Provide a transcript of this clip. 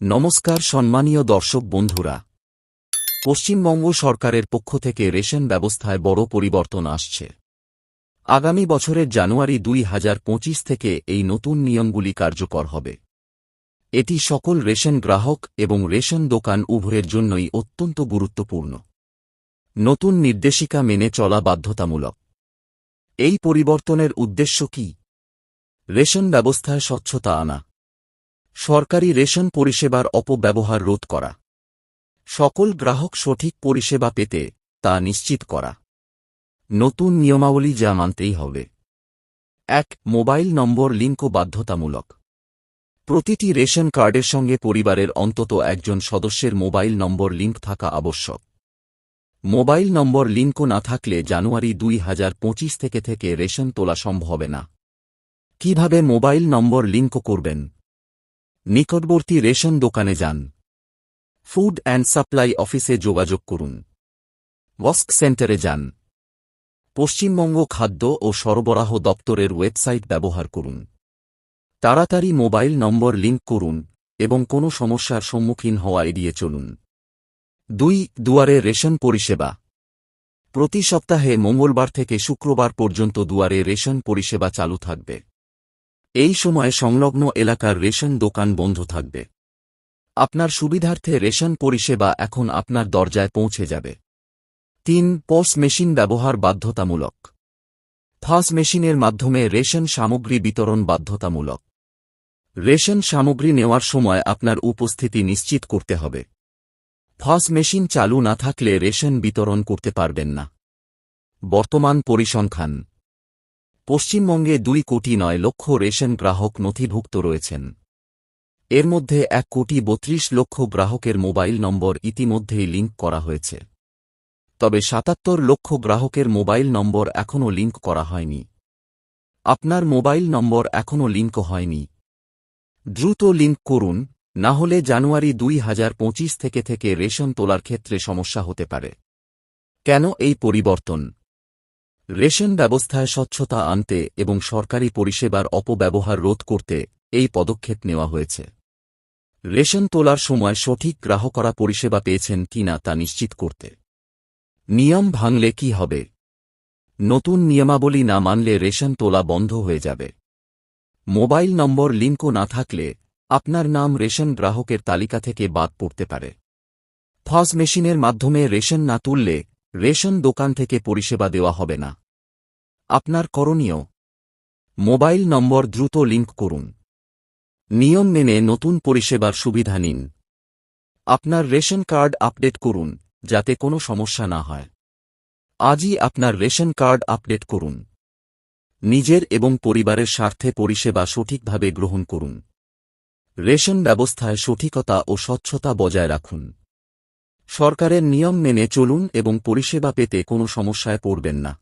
নমস্কার সম্মানীয় দর্শক বন্ধুরা। পশ্চিমবঙ্গ সরকারের পক্ষ থেকে রেশন ব্যবস্থায় বড় পরিবর্তন আসছে। আগামী বছরের জানুয়ারি দুই হাজার পঁচিশ থেকে এই নতুন নিয়মগুলি কার্যকর হবে। এটি সকল রেশন গ্রাহক এবং রেশন দোকান উভয়ের জন্যই অত্যন্ত গুরুত্বপূর্ণ। নতুন নির্দেশিকা মেনে চলা বাধ্যতামূলক। এই পরিবর্তনের উদ্দেশ্য কি? রেশন ব্যবস্থায় স্বচ্ছতা আনা। সরকারি রেশন পরিষেবার অপব্যবহার রোধ করা। সকল গ্রাহক সঠিক পরিষেবা পেতে তা নিশ্চিত করা। নতুন নিয়মাবলী যা মানতেই হবে। এক, মোবাইল নম্বর লিঙ্কও বাধ্যতামূলক। প্রতিটি রেশন কার্ডের সঙ্গে পরিবারের অন্তত একজন সদস্যের মোবাইল নম্বর লিঙ্ক থাকা আবশ্যক। মোবাইল নম্বর লিঙ্কও না থাকলে জানুয়ারি দুই হাজার পঁচিশ থেকে থেকে রেশন তোলা সম্ভব না। কীভাবে মোবাইল নম্বর লিঙ্ক করবেন? নিকটবর্তী রেশন দোকানে যান। ফুড অ্যান্ড সাপ্লাই অফিসে যোগাযোগ করুন। ওয়াস্ক সেন্টারে যান। পশ্চিমবঙ্গ খাদ্য ও সরবরাহ দপ্তরের ওয়েবসাইট ব্যবহার করুন। তাড়াতাড়ি মোবাইল নম্বর লিঙ্ক করুন এবং কোনো সমস্যার সম্মুখীন হওয়া এড়িয়ে চলুন। দুই, দুয়ারে রেশন পরিষেবা। প্রতি সপ্তাহে মঙ্গলবার থেকে শুক্রবার পর্যন্ত দুয়ারে রেশন পরিষেবা চালু থাকবে। এই সময়ে সংলগ্ন এলাকার রেশন দোকান বন্ধ থাকবে। আপনার সুবিধার্থে রেশন পরিষেবা এখন আপনার দরজায় পৌঁছে যাবে। তিন, পস মেশিন ব্যবহার বাধ্যতামূলক। ফাস মেশিনের মাধ্যমে রেশন সামগ্রী বিতরণ বাধ্যতামূলক। রেশন সামগ্রী নেওয়ার সময় আপনার উপস্থিতি নিশ্চিত করতে হবে। ফাস মেশিন চালু না থাকলে রেশন বিতরণ করতে পারবেন না। বর্তমান পরিসংখ্যান। পশ্চিমবঙ্গে দুই কোটি নয় লক্ষ রেশন গ্রাহক নথিভুক্ত রয়েছেন। এর মধ্যে এক কোটি বত্রিশ লক্ষ গ্রাহকের মোবাইল নম্বর ইতিমধ্যেই লিঙ্ক করা হয়েছে। তবে সাতাত্তর লক্ষ গ্রাহকের মোবাইল নম্বর এখনও লিঙ্ক করা হয়নি। আপনার মোবাইল নম্বর এখনও লিঙ্ক হয়নি। দ্রুত লিঙ্ক করুন, না হলে জানুয়ারি দুই হাজার পঁচিশ থেকে থেকে রেশন তোলার ক্ষেত্রে সমস্যা হতে পারে। কেন এই পরিবর্তন? রেশন ব্যবস্থায় স্বচ্ছতা আনতে এবং সরকারি পরিষেবার অপব্যবহার রোধ করতে এই পদক্ষেপ নেওয়া হয়েছে। রেশন তোলার সময় সঠিক গ্রাহকরা পরিষেবা পেয়েছেন কিনা তা নিশ্চিত করতে। নিয়ম ভাঙলে কি হবে? নতুন নিয়মাবলী না মানলে রেশন তোলা বন্ধ হয়ে যাবে। মোবাইল নম্বর লিঙ্কও না থাকলে আপনার নাম রেশন গ্রাহকের তালিকা থেকে বাদ পড়তে পারে। ফস মেশিনের মাধ্যমে রেশন না তুললে রেশন দোকান থেকে পরিষেবা দেওয়া হবে না। আপনার করণীয়। মোবাইল নম্বর দ্রুত লিঙ্ক করুন। নিয়ম মেনে নতুন পরিষেবার সুবিধা নিন। আপনার রেশন কার্ড আপডেট করুন, যাতে কোনো সমস্যা না হয়। আজই আপনার রেশন কার্ড আপডেট করুন। নিজের এবং পরিবারের স্বার্থে পরিষেবা সঠিকভাবে গ্রহণ করুন। রেশন ব্যবস্থায় সঠিকতা ও স্বচ্ছতা বজায় রাখুন। সরকারের নিয়ম মেনে চলুন এবং পরিষেবা পেতে কোনো সমস্যায় পড়বেন না।